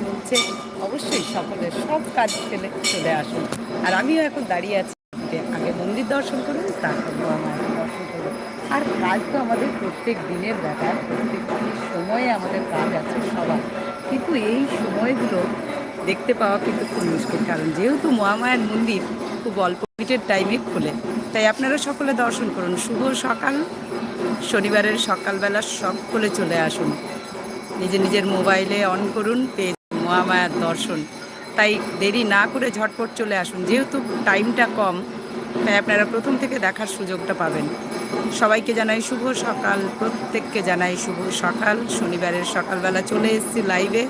চলছে, অবশ্যই সকলের সব কাজ ফেলে চলে আসুন। আর আমিও এখন দাঁড়িয়ে আছি। আগে মন্দির দর্শন করুন, তারপর মায়ের দর্শন করুন। আর কাজ তো আমাদের প্রত্যেক দিনের ব্যাপার, প্রত্যেক সময়ে আমাদের কাজ আছে সবার। কিন্তু এই সময়গুলো দেখতে পাওয়া কিন্তু খুব মুশকিল, কারণ যেহেতু মহামায়ার মন্দির খুব অল্প মিনিটের টাইমে খোলে, তাই আপনারা সকলে দর্শন করুন। শুভ সকাল, শনিবারের সকালবেলা সকলে চলে আসুন। নিজের নিজের মোবাইলে অন করুন পেয়ে মহামায়ার দর্শন। তাই দেরি না করে ঝটপট চলে আসুন। যেহেতু টাইমটা কম, তাই আপনারা প্রথম থেকে দেখার সুযোগটা পাবেন। সবাইকে জানাই শুভ সকাল। প্রত্যেককে জানাই শুভ সকাল। শনিবারের সকালবেলা চলে এসেছি লাইভে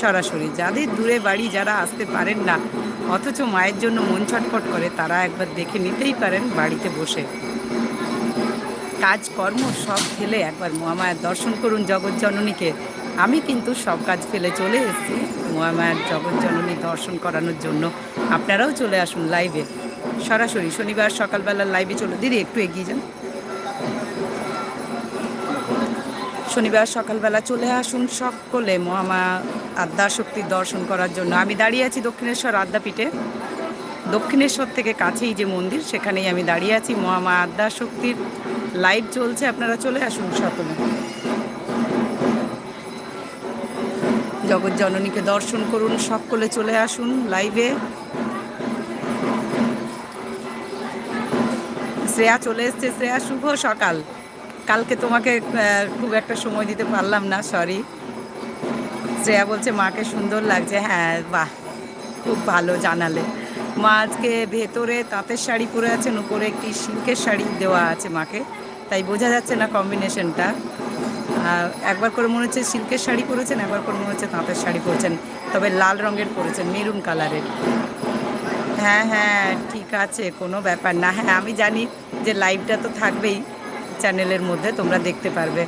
সরাসরি। যাদের দূরে বাড়ি যারা আসতে পারেন না, অথচ মায়ের জন্য মন ছটফট করে, তারা একবার দেখে নিতেই পারেন বাড়িতে বসে। কাজকর্ম সব ফেলে একবার মহামায়ার দর্শন করুন জগৎজননীকে আমি কিন্তু সব কাজ ফেলে চলে এসেছি। মহামায়ার জগৎজননী দর্শন করানোর জন্য আপনারাও চলে আসুন লাইভে সরাসরি শনিবার সকালবেলা লাইভে চলে দিদি, একটু এগিয়ে যান। শনিবার সকালবেলা চলে আসুন সকলে মহামা আদ্যা শক্তির দর্শন করার জন্য। আমি দাঁড়িয়ে আছি দক্ষিণেশ্বর আদ্যাপীঠে। দক্ষিণেশ্বর থেকে কাছেই যে মন্দির, সেখানেই আমি দাঁড়িয়ে আছি। মহামা আদ্যা শক্তির লাইভ চলছে। আপনারা চলে আসুন সকলে। জগৎ জননীকে দর্শন করুন, সকলে চলে আসুন লাইভে শ্রেয়া চলে এসছে। শ্রেয়া, শুভ সকাল। কালকে তোমাকে খুব একটা সময় দিতে পারলাম না সরি শ্রেয়া বলছে, মাকে সুন্দর লাগছে। হ্যাঁ বাহ, খুব ভালো জানালে। মা আজকে ভেতরে তাঁতের শাড়ি পরে আছেন, উপরে একটি সিল্কের শাড়ি দেওয়া আছে মাকে। তাই বোঝা যাচ্ছে না কম্বিনেশনটা একবার করে মনে হচ্ছে সিল্কের শাড়ি পরেছেন, একবার করে মনে হচ্ছে তাঁতের শাড়ি পরেছেন, তবে লাল রঙের পরেছেন, মেরুন কালারের। হ্যাঁ হ্যাঁ ঠিক আছে, কোনো ব্যাপার না। হ্যাঁ আমি জানি যে লাইভটা তো থাকবেই চ্যানেলের মধ্যে, তোমরা দেখতে পারবে।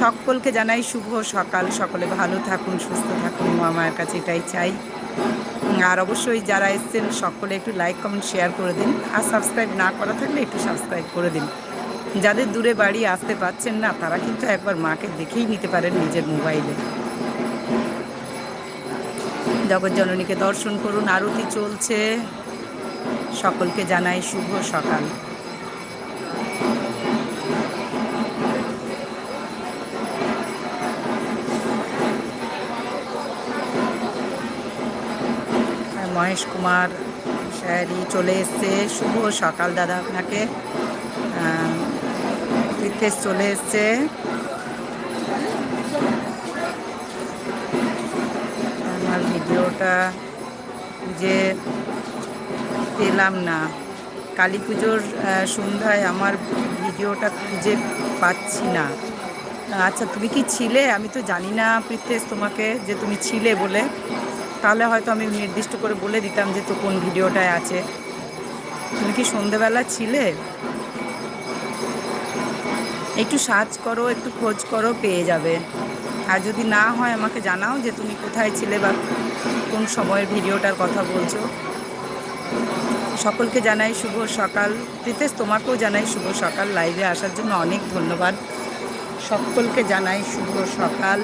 সকলকে জানাই শুভ সকাল। সকলে ভালো থাকুন, সুস্থ থাকুন মামার কাছে এটাই চাই। আর অবশ্যই যারা এসছেন, সকলে একটু লাইক কমেন্ট শেয়ার করে দিন। আর সাবস্ক্রাইব না করা থাকলে একটু সাবস্ক্রাইব করে দিন। যাদের দূরে বাড়ি আসতে পারছেন না, তারা কিন্তু একবার মাকে দেখেই নিতে পারেন নিজের মোবাইলে। জগৎজননীকে দর্শন করুন, আরতি চলছে। সকলকে জানাই শুভ সকাল। মহেশ কুমার স্যারই চলে এসছে। শুভ সকাল দাদা আপনাকে। তীর্থেশ চলে এসছে। আমার ভিডিওটা যে পেলাম না। কালী পুজোর সন্ধ্যায় আমার ভিডিওটা খুঁজে পাচ্ছি না। আচ্ছা তুমি কি ছিলে? আমি তো জানি না পৃথ্বেশ তোমাকে যে তুমি ছিলে বলে। তাহলে হয়তো আমি নির্দিষ্ট করে বলে দিতাম যে তো কোন ভিডিওটায় আছে। তুমি কি সন্ধেবেলা ছিলে? একটু সার্চ করো, একটু খোঁজ করো, পেয়ে যাবে। আর যদি না হয়, আমাকে জানাও যে তুমি কোথায় ছিলে বা কোন সময়ের ভিডিওটার কথা বলছো। সকলকে জানাই শুভ সকাল। প্রীতেশ, তোমাকেও জানাই শুভ সকাল। লাইভে আসার জন্য অনেক ধন্যবাদ। সকলকে জানাই শুভ সকাল।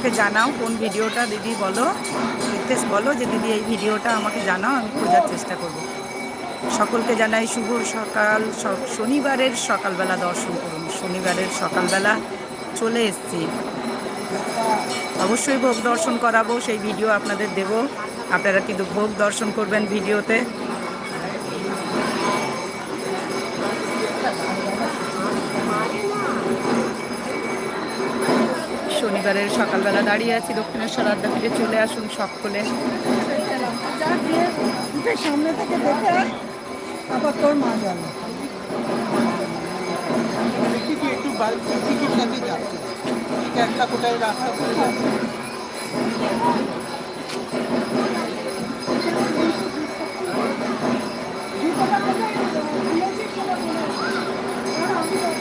আমাকে জানাও কোন ভিডিওটা, দিদি বলো, রিতেশ বলো যে দিদি এই ভিডিওটা আমাকে জানাও, আমি খোঁজার চেষ্টা করব। সকলকে জানাই শুভ সকাল শনিবারের সকালবেলা দর্শন করুন। শনিবারের সকালবেলা চলে এসছি। অবশ্যই ভোগ দর্শন করাবো, সেই ভিডিও আপনাদের দেব। আপনারা কিন্তু ভোগ দর্শন করবেন ভিডিওতে। শনিবারের সকালবেলা দাঁড়িয়ে আছি, দক্ষিণেশ্বর আড্ডাপীঠে চলে আসুন সকলে। সামনে থেকে দেখে আবার তোর মা যাবে দেখি একটু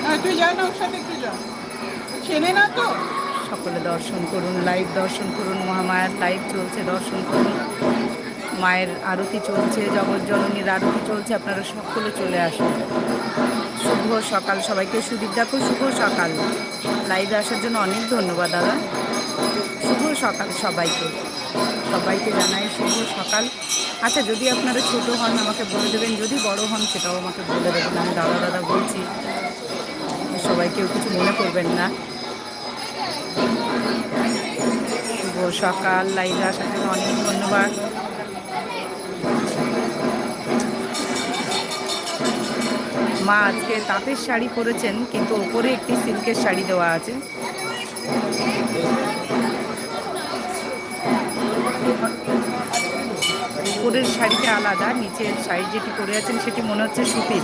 হ্যাঁ তুই যা না ওর সাথে, একটু যা। চেনে না তো? সকলে দর্শন করুন লাইভ দর্শন করুন, মহামায়ার লাইভ চলছে, দর্শন করুন। মায়ের আরতি চলছে জগজ্জননীর আরতি চলছে, আপনারা সকলে চলে আসুন। শুভ সকাল সবাইকে, সুদীপ দেখো শুভ সকাল। লাইভে আসার জন্য অনেক ধন্যবাদ, দাদা। শুভ সকাল সবাইকে। সবাইকে জানাই শুভ সকাল। আচ্ছা যদি আপনারা ছোট হন, আমাকে বলে দেবেন, যদি বড় হন, সেটাও আমাকে বলে দেবেন। আমি দাদা দাদা বলছি। সবাই কেউ কিছু মনে করবেন না। সকাল লাইভে আসার জন্য অনেক ধন্যবাদ। মা আজকে তাঁতের শাড়ি পরেছেন, কিন্তু ওপরে একটি সিল্কের শাড়ি দেওয়া আছে। উপরের শাড়িটা আলাদা, নিচের শাড়ি যেটি পরে আছেন সেটি মনে হচ্ছে সুতির।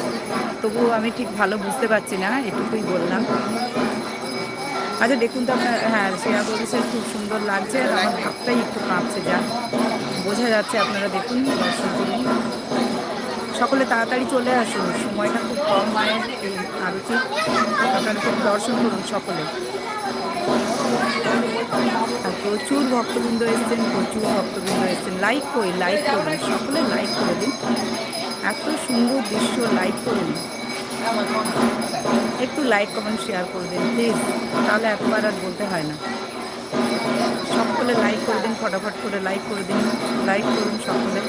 তবুও আমি ঠিক ভালো বুঝতে পারছি না, এটুকুই বললাম। আচ্ছা দেখুন তো আপনার হ্যাঁ শ্রেয়া বলেছে খুব সুন্দর লাগছে আর আমার ভাবটাই একটু কাঁপছে, যা বোঝা যাচ্ছে আপনারা দেখুন সকলে তাড়াতাড়ি চলে আসুন, সময়টা খুব কম মায়ের এই আরতি। আপনারা খুব দর্শন করুন সকলে। আর প্রচুর ভক্তবৃন্দ এসছেন, প্রচুর ভক্তবৃন্দ এসছেন। লাইক করি লাইক করুন সকলে লাইক করে দিন। এত সুন্দর দৃশ্য লাইক করুন। একটু লাইক কমেন্ট শেয়ার করে দিন প্লিজ তাহলে একবার আর বলতে হয় না। সকলে লাইক করে দিন, ফটাফট করে লাইক করে দিন লাইক করুন সকলে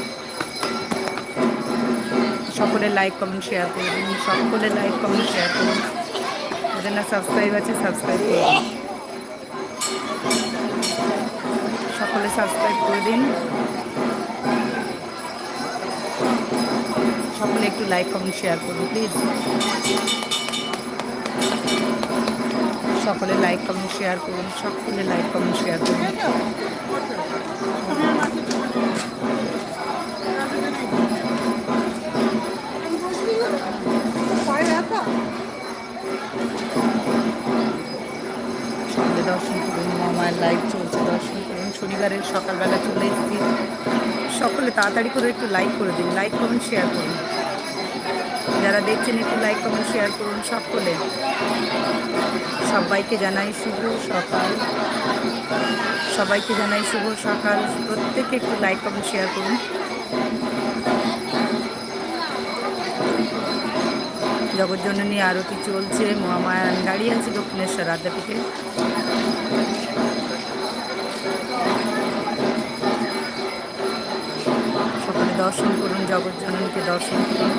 সকলে লাইক কমেন্ট শেয়ার করে দিন সকলে লাইক কমেন্ট শেয়ার করুন যাদের না সাবস্ক্রাইব আছে সাবস্ক্রাইব করে দিন। সকলে সাবস্ক্রাইব করে দিন। সকলে একটু লাইক কমেন্ট শেয়ার করুন প্লিজ সকলে লাইক কমেন্ট শেয়ার করুন, সকলে লাইক কমেন্ট শেয়ার করুন। দর্শন করুন মামার লাইভ চলছে, দর্শন করুন। শনিবারের সকালবেলা চলে এসেছি। সকলে তাড়াতাড়ি করে একটু লাইক করে দিন লাইক কমেন্ট শেয়ার করুন। যারা দেখছেন, একটু লাইক কমেন্ট শেয়ার করুন সকলে সবাইকে জানাই শুভ সকাল। সবাইকে জানাই শুভ সকাল। প্রত্যেকে একটু লাইক কমেন্ট শেয়ার করুন। জগজ্জননী আরতি চলছে মহামায়া আমি দাঁড়িয়ে আছি দক্ষিণেশ্বর আদ্যাপীঠে সকলে দর্শন করুন, জগজ্জননীকে দর্শন করুন।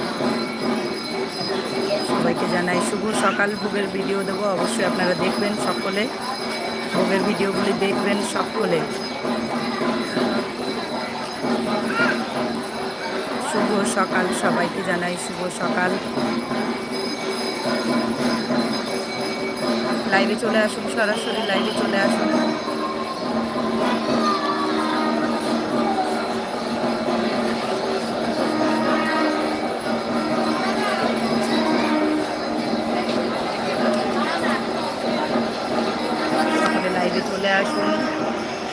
সবাইকে জানাই শুভ সকাল। ভোগের ভিডিও দেবো। অবশ্যই আপনারা দেখবেন সকলে। ভোগের ভিডিওগুলি দেখবেন সকলে। শুভ সকাল সবাইকে জানাই, শুভ সকাল। লাইভে চলে আসুন, সরাসরি লাইভে চলে আসুন। লাইভে চলে আসুন,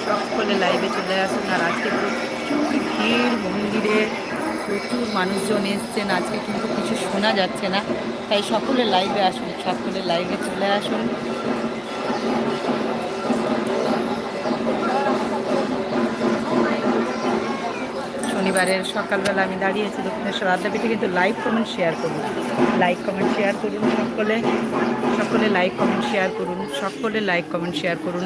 সকলে লাইভে চলে আসুন। আর আজকে প্রচুর ভিড়, মন্দিরে প্রচুর মানুষজন এসছেন। আজকে কিন্তু কিছু শোনা যাচ্ছে না, তাই সকলে লাইভে আসুন, সকলে লাইভে চলে আসুন। শনিবারের সকালবেলা আমি দাঁড়িয়েছি দক্ষিণেশ্বর আদ্যাপীঠে, কিন্তু লাইক, কমেন্ট, শেয়ার করুন। লাইক, কমেন্ট, শেয়ার করুন সকলে। সকলে লাইক, কমেন্ট, শেয়ার করুন। সকলে লাইক, কমেন্ট, শেয়ার করুন।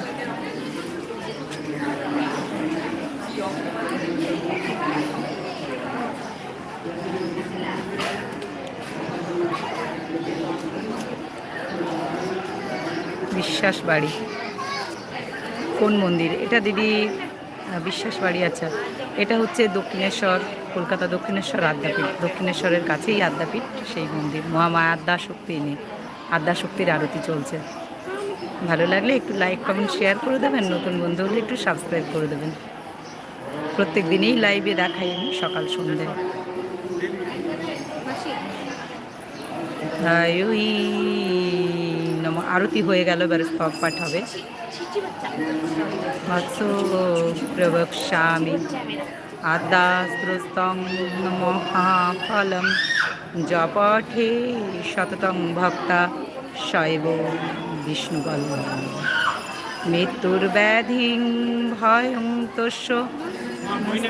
বিশ্বাস বাড়ি। কোন মন্দির? এটা দিদি বিশ্বাস বাড়ি আচ্ছা। এটা হচ্ছে দক্ষিণেশ্বর, কলকাতা দক্ষিণেশ্বর আদ্যাপীঠ। দক্ষিণেশ্বরের কাছেই আদ্যাপীঠ, সেই মন্দির। মহামায়া আদ্যা শক্তি নেই আদ্যা শক্তির আরতি চলছে। ভালো লাগলে একটু লাইক কমেন্ট শেয়ার করে দেবেন। নতুন বন্ধু হলে একটু সাবস্ক্রাইব করে দেবেন। প্রত্যেক দিনেই লাইভে দেখাই আমি সকাল সন্ধ্যে। আরতি হয়ে গেল, এবার স্তব পাঠ হবে। প্রবক্ষ্যামি আদাস্ত্রস্তং মহাফলম জপঠে শততং ভক্তা শৈব বিষ্ণুবল্লভ মৃত্যুর ব্যাধিং ভয়ং তস্য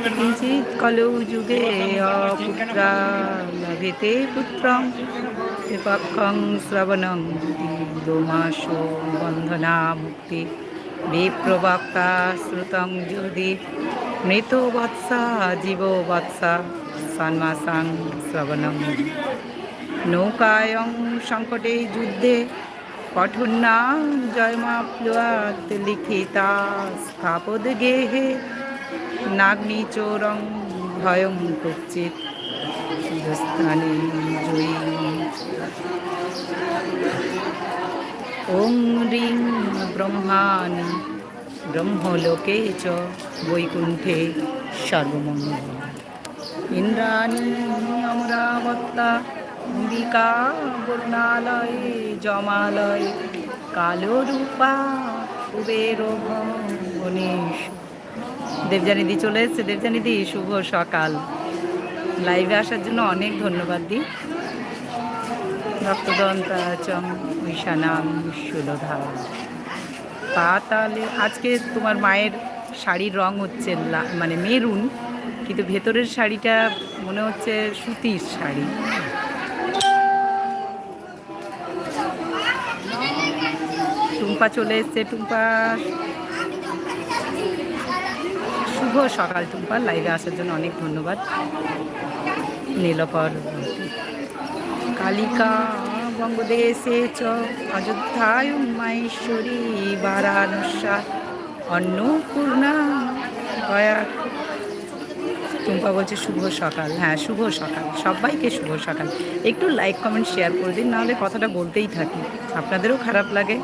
কিঞ্চিৎ কলৌ যুগে অপুত্রা লভেতে পুত্রং বিপক্ষং শ্রবণং দোমাস বন্ধনা মুক্তি বিপ্রবক্তা শ্রুতং যদি মৃত বৎসা জীব বৎসা সন্মাসাং শ্রবণং নৌকায়ং সংকটে যুদ্ধে কঠোন্না জয়মাপ্লুয়াত লিখিতা স্থাপদ গেহে নাগ্নিচোরং ভয়ং কুচিত। দুস্থানে জয়ী ওং রিং ব্রহ্মাণি। ব্রহ্মলোকে চ বৈকুণ্ঠে সর্বমঙ্গল ইন্দ্রাণী অমরাবত্তা অম্বিকা বর্ণালয়ে জমালয়ে কালো রূপা কুবের গণেশ দেবজানিদি চলে এসছে। দেবজানিদি শুভ সকাল। লাইভে আসার জন্য অনেক ধন্যবাদ দি। রক্তদন্তাচম ঈশানাম সুলধা পাতালে আজকে তোমার মায়ের শাড়ির রং হচ্ছে মানে মেরুন, কিন্তু ভেতরের শাড়িটা মনে হচ্ছে সুতির শাড়ি। টুম্পা চলে এসছে, টুম্পা। শুভ সকাল, টুম্পা। লাইভে আসার জন্য অনেক ধন্যবাদ। নীলকর কালিকা। বঙ্গদেশে চ অযোধ্যায় মাহেশ্বরী বারাণসা অন্নপূর্ণা গয়া টুম্পা বলছে, শুভ সকাল। হ্যাঁ শুভ সকাল। সবাইকে শুভ সকাল। একটু লাইক কমেন্ট শেয়ার করে দিন, নাহলে কথাটা বলতেই থাকি। আপনাদেরও খারাপ লাগে।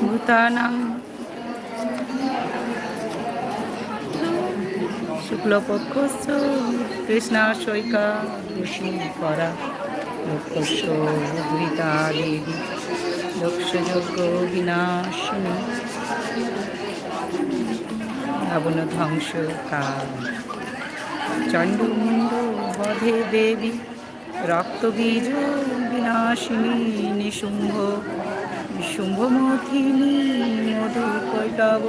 ভূতানাং শুক্লপক্ষ কৃষ্ণা, সৈকা। ঋষি করা লক্ষ্য ধৃতা দেবী দক্ষযজ্ঞ বিনাশিনী। রাবণ ধ্বংস কাল। চণ্ডমুণ্ড বধে দেবী, রক্তবীজ বিনাশিনী, নিশুম্ভ শুম্ভমথিনী মধু কৈটব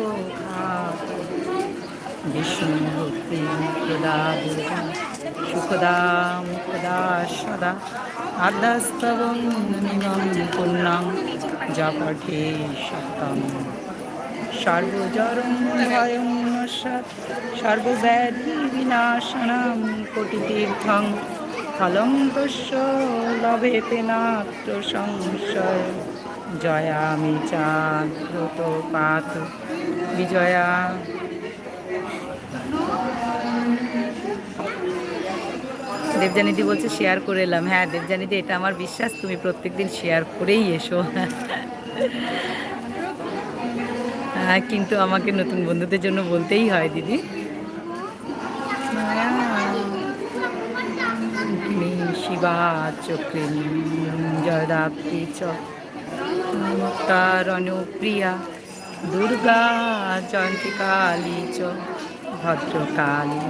বিষ্ণু ভক্তি প্রদা দুর্গা সুখদা মুখদা সদা আদ্যাস্তবং নিগম পুণ্যং জপঠে সপ্তম সর্বজরম ভয়ং নস্যাৎ সর্বব্যাধি বিনাশনম কোটিতীর্থং ফলং তস্য লভেতে নাত্র সংশয় জয়ামি চাদ্রত পাত বিজয়া দেবজানিদি বলছে শেয়ার করে এলাম। হ্যাঁ দেবজানিদি এটা আমার বিশ্বাস, তুমি প্রত্যেকদিন শেয়ার করেই এসো। হ্যাঁ কিন্তু আমাকে নতুন বন্ধুদের জন্য বলতেই হয়, দিদি। শিবা, চক্রিণী জয়দাত্রী চ মুক্তারণপ্রিয়া দুর্গা জয়ন্তী কালী চ ভদ্রকালী।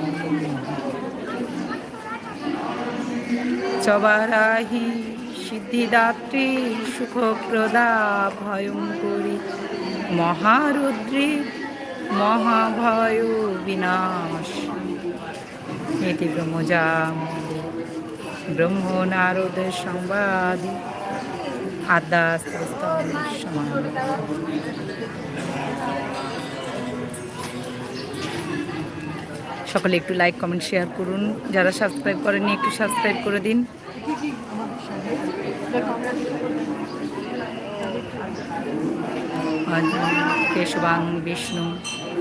চবারাহি সিদ্ধিদাত্রী সুখপ্রদা ভয়ঙ্করী মহারুদ্রী মহাভয় বিনাশ। এটি ব্রহ্মজা ব্রহ্ম নারদ সংবাদী। আদ্যাস্তম সমান সকলে একটু লাইক কমেন্ট শেয়ার করুন। যারা সাবস্ক্রাইব করেননি, একটু সাবস্ক্রাইব করে দিন। কেশবাং, বিষ্ণু,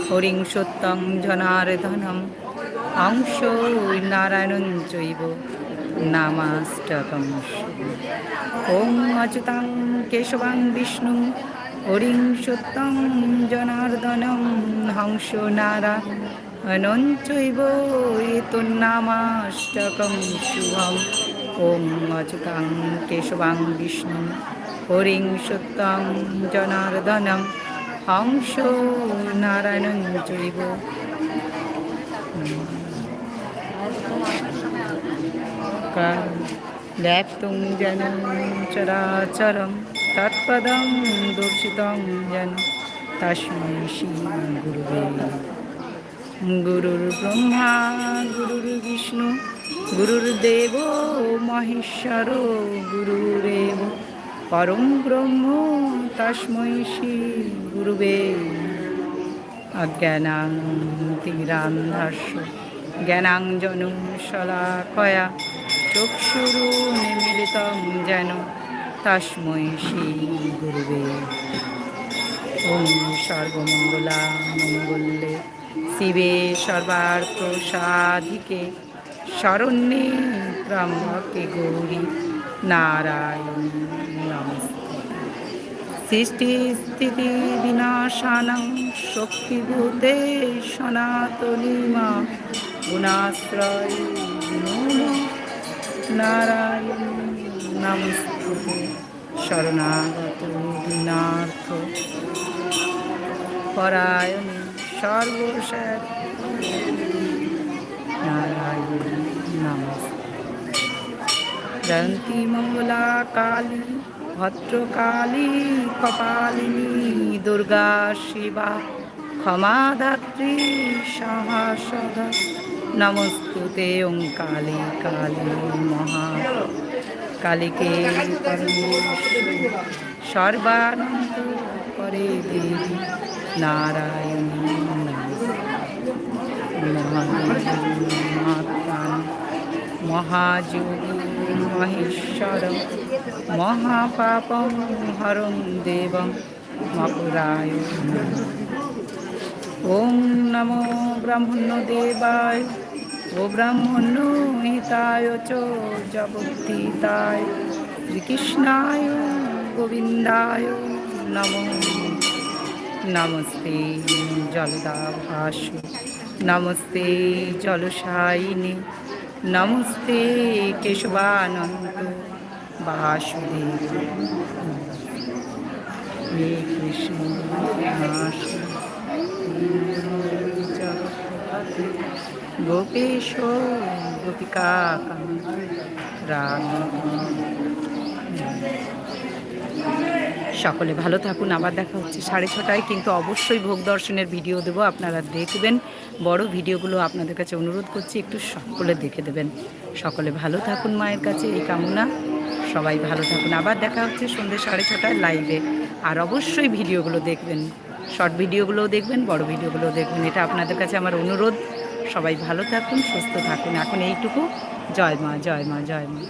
হরিং সত্যং, জনার্দনম, অংশ নারায়ণ জৈব নামাষ্টকম ওম অচ্যুতাং কেশবাং বিষ্ণু, হরিং সত্যং জনার্দনম হংস নারায়ণন চৈব এতন্নামাষ্টকম শুভম ওম অচ্যুতাং কেশবাং বিষ্ণু হরিং সত্যং জনার্দনম হংস নারায়ণন চৈব ব্যাপ্তুং জনম চরাচরম তৎপদং দর্শিতং যেন তস্मै শ্রী গুরুবে গুরুর ব্রহ্মা, গুরুর বিষ্ণু গুরুর্দেব মহেশ্বর গুরুরেব পরম ব্রহ্ম তস্मै শ্রী গুরুবে। অজ্ঞানাং তিরান্ধাস্য জ্ঞানাঞ্জন শলাকয়া চক্ষুরু নিমিলিতং যেন তস্मै শ্রী গুরুবে। ওম সর্বমঙ্গলা মঙ্গলে। শিবে সর্বার্থ সাধিকে শরণ্যে ত্রম্বকে গৌরী নারায়ণ সৃষ্টি স্থিতি বিনাশানং শক্তিভূতে সনাতনী মা গুণাশ্রয় নারায়ণ নমস্তে শরণাগত দীনার্থ পরায়ণে সর্বশেষ নারায়ণ নমস্তে জয়ন্তী মঙ্গলা কালী, ভদ্রকালী, কপালিনী, দুর্গা শিবা, ক্ষমাদাত্রী, সাহসদা, নমস্তুতে ওং কালী কালী মহা। কালীকে সর্বানন্দ করে দেবী নারায়ণী। মহাযোগী মহেশ্বর মহাপাপম হরং দেবং মপুরায় ওম নমো ব্রাহ্মণ দেবায় ও ব্রাহ্মণ হিতায় চ জগদ্ধিতায় শ্রীকৃষ্ণায় গোবিন্দায় নমো নমস্তে জলদাভাস নমস্তে জলসায়িনী নমস্তে কেশবানন্দ বাসুদেব। হে কৃষ্ণ গোপেশ গোপিকা রাম। সকলে ভালো থাকুন। আবার দেখা হচ্ছে সাড়ে ছটায়, কিন্তু অবশ্যই ভোগ দর্শনের ভিডিও দেবো। আপনারা দেখবেন, বড় ভিডিওগুলো আপনাদের কাছে অনুরোধ করছি, একটু সকলে দেখে দেবেন। সকলে ভালো থাকুন মায়ের কাছে, এই কামনা। সবাই ভালো থাকুন। আবার দেখা হচ্ছে সন্ধ্যে সাড়ে ছটায় লাইভে আর অবশ্যই ভিডিওগুলো দেখবেন। শর্ট ভিডিওগুলোও দেখবেন, বড় ভিডিওগুলোও দেখবেন। এটা আপনাদের কাছে আমার অনুরোধ। সবাই ভালো থাকুন, সুস্থ থাকুন। এখন এইটুকু। জয় মা জয় মা জয় মা।